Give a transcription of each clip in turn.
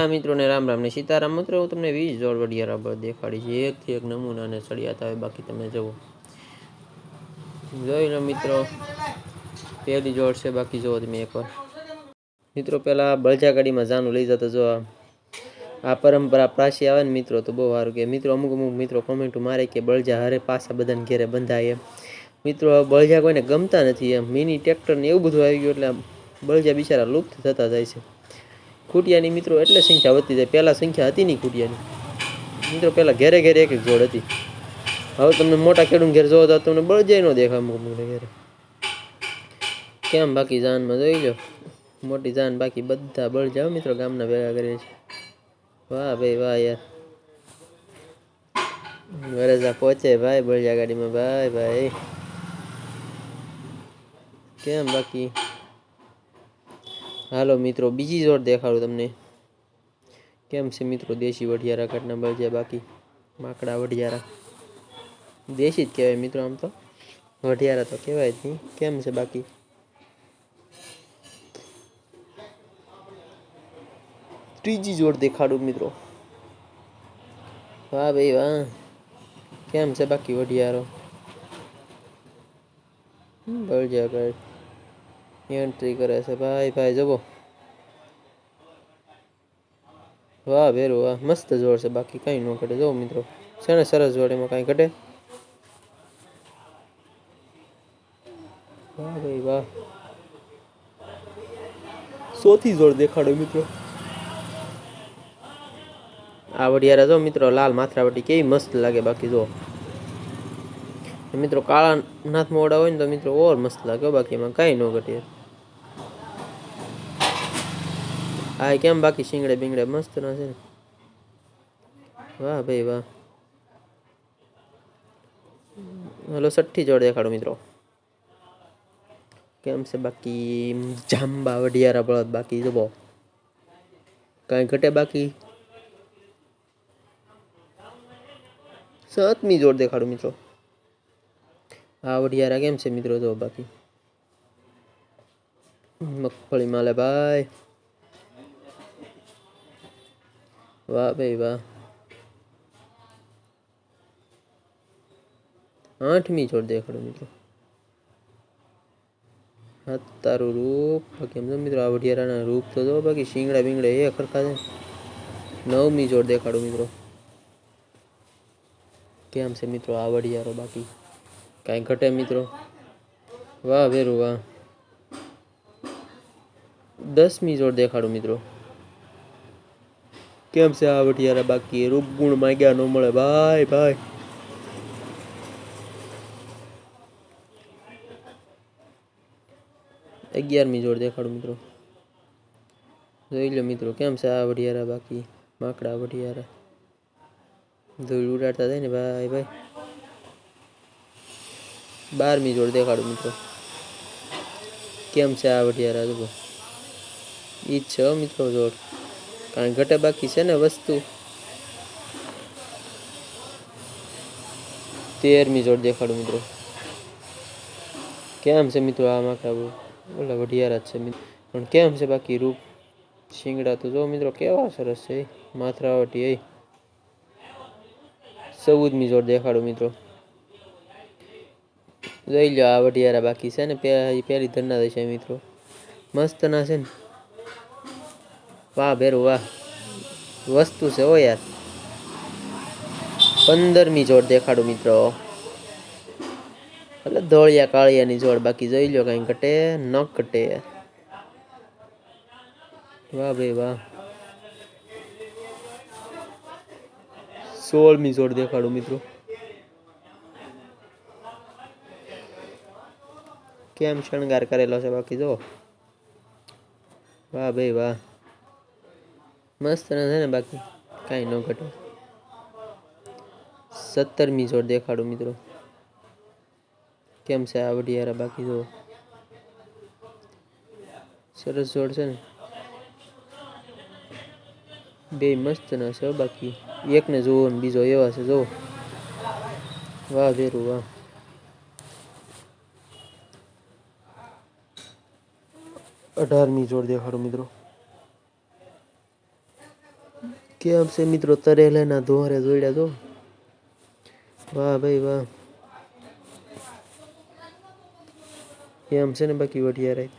મિત્રોને રામ રામ રામને સીતારામ મિત્રો હું તમને વીસ જોડ વડિયા રબર દેખાડી છે એકથી એક નમૂના અને સળિયાતા આવે બાકી તમે જુઓ જોઈ લો મિત્રો પહેલી જોડ છે બાકી જુઓ તમે એક વાર મિત્રો પહેલાં બળજાગાડીમાં જાનું લઈ જતા જો આ પરંપરા પ્રાસી આવે ને મિત્રો તો બહુ સારું કે મિત્રો અમુક અમુક મિત્રો કોમેન્ટ મારે કે બળજા હારે પાછા બધાને ઘેરે બંધાય મિત્રો બળજા કોઈને ગમતા નથી એમ મિની ટ્રેક્ટર ને એવું બધું આવી ગયું એટલે બળજા બિચારા લુપ્ત થતા જાય છે गुटियानी मित्रों એટલે સંખ્યા વધી જાય પેલા સંખ્યા હતી નહી ગુटियाની મિત્રો પેલા ઘેર ઘેર એક એક જોડ હતી હવે તમે મોટો કેડું ઘેર જોજો તો તમને બળજા નો દેખા મોટો યાર કેમ બાકી જાન મજઈ જો મોટી જાન બાકી બધા બળજાઓ મિત્રો ગામના ભેગા કરે વાહ બે વાહ યાર ઘરે જ પહોંચે ભાઈ બળજા ગાડીમાં બાય બાય કેમ બાકી हेलो मित्रों बीजी जोर देखा तमने केम से मित्रों देशी वढ़ियारा कटना बल जाए बाकी माकड़ा वढ़ियारा देशी कह मित्रों आम तो वढ़ियारा तो कहवा केम से बाकी तीजी जोर देखाड़ू मित्रों वाह भाई वाह केम से बाकी वढ़ियारो बल जाए एंट्री करे से भाई भाई जबो वाह भेरू वाह मस्त जोर से बाकी कहीं न कटे जो मित्रों से सरस जोड़े में कहीं कटे वाह भाई वाह सोती जोर देखाड़े मित्रों आ बढ़िया रहो मित्रों लाल माथरावटी कई मस्त लगे बाकी जो મિત્રો કાળા નાથ મોડા હોય ને તો મિત્રો ઓર મસ્ત લાગે બાકી એમાં કાંઈ ન ઘટે હા કેમ બાકી શિંગડે બીંગડે મસ્ત ના છે ને વાહ ભાઈ વાહ હલો સઠ્ઠી જોડ દેખાડો મિત્રો કેમ છે બાકી જાંબા વઢિયારા બળદ બાકી જુઓ કાંઈ ઘટે બાકી સાતમી જોડ દેખાડું મિત્રો हाँ रहा गेम से मित्रों तो बाकी मगफली माले बाय वाह भाई वाह आठमी छोड़ दिया खड़ो मित्रों तारू रूप मित्र आवटिया रूप तो जो बाकी शिंगड़ा बिंगड़ा ये अखर दे नवमी जोड़ दे मित्रों क्या हमसे मित्रों आवटिया बाकी कहीं घटे मित्रों वाह वेरु वाह दस मी जोड़ देखाड़ो मित्रों केम से आवट बाकी रूप गुण मै नो मळे बाय बाय अगियार मी जोड़ देखाड़ो मित्रों जोई लो मित्रों केम से आवट बाकी माकड़ा आवट यार उड़ाता था ने बाय बाय બારમી જોડ દેખાડું મિત્રો કેમ છે આ વઢિયારા જુઓ એ છે મિત્રો જોડ કારણ ઘટે બાકી છે ને વસ્તુ તેરમી જોડ દેખાડું મિત્રો કેમ છે મિત્રો આ માકડા ઓલા વઢિયારા છે મિત્રો પણ કેમ છે બાકી રૂપ શિંગડા તો જો મિત્રો કેવા સરસ છે માથરાવટી એ ચૌદમી જોડ દેખાડું મિત્રો જોઈ લો આ વઢિયારા બાકી છે ને પહેરી ધરના છે મિત્રો મસ્ત ના છે ને વાહ ભેરું વાહ વસ્તુ છે હો યાર પંદરમી જોડ દેખાડું મિત્રો એટલે ધોળિયા કાળિયાની જોડ બાકી જોઈ લો કઈ ઘટે ન ઘટે વાહ ભાઈ વાહ સોળમી જોડ દેખાડું મિત્રો કેમ સણગાર કરેલો છે બાકી જો વાહ બે વાહ મસ્તને હે ને બાકી કઈ નો ઘટો 70મી જોર દેખાડું મિત્રો કેમ છે આ વઢિયારા બાકી જો સરસ જોડ છે ને બે મસ્તને છે બાકી એક ને જોવો અને બીજો એવો છે જો વાહ બે વાહ અઢારમી જોડ દેખાડો મિત્રો કેમ છે મિત્રો તરેલાના ધોરે જોડ્યા તો વાહ ભાઈ વાહ કેમ છે ને બાકી વઢિયા રાઈ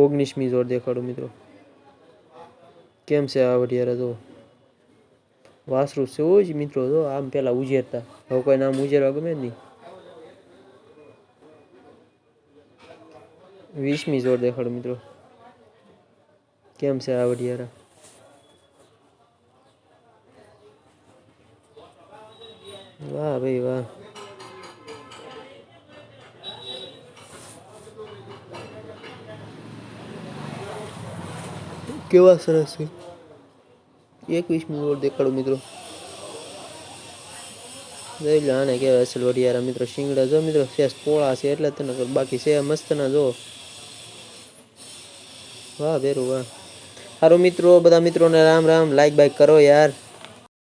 ઓગણીસમી જોડ દેખાડો મિત્રો કેમ છે આ વઢિયારા જો વાસરું છે જ મિત્રો જો આમ પેલા ઉજેરતા હવે કોઈ નામ ઉજેરવા ગમે નહીં વીસમી જોડ દેખાડો મિત્રો કેમ છે આ વડિયારા વાહ ભાઈ વાહ કેવા સરસ છે એકવીસમી જોડ દેખાડો મિત્રો જોઈ લો આને કેવા અસલ વડિયારા મિત્રો શિંગડા જો મિત્રો ફેસ પોળા છે એટલે તને બાકી છે મસ્તના જો વાહ ભેરું વાહ સારું મિત્રો બધા મિત્રોને રામ રામ લાઈક બાઈક કરો યાર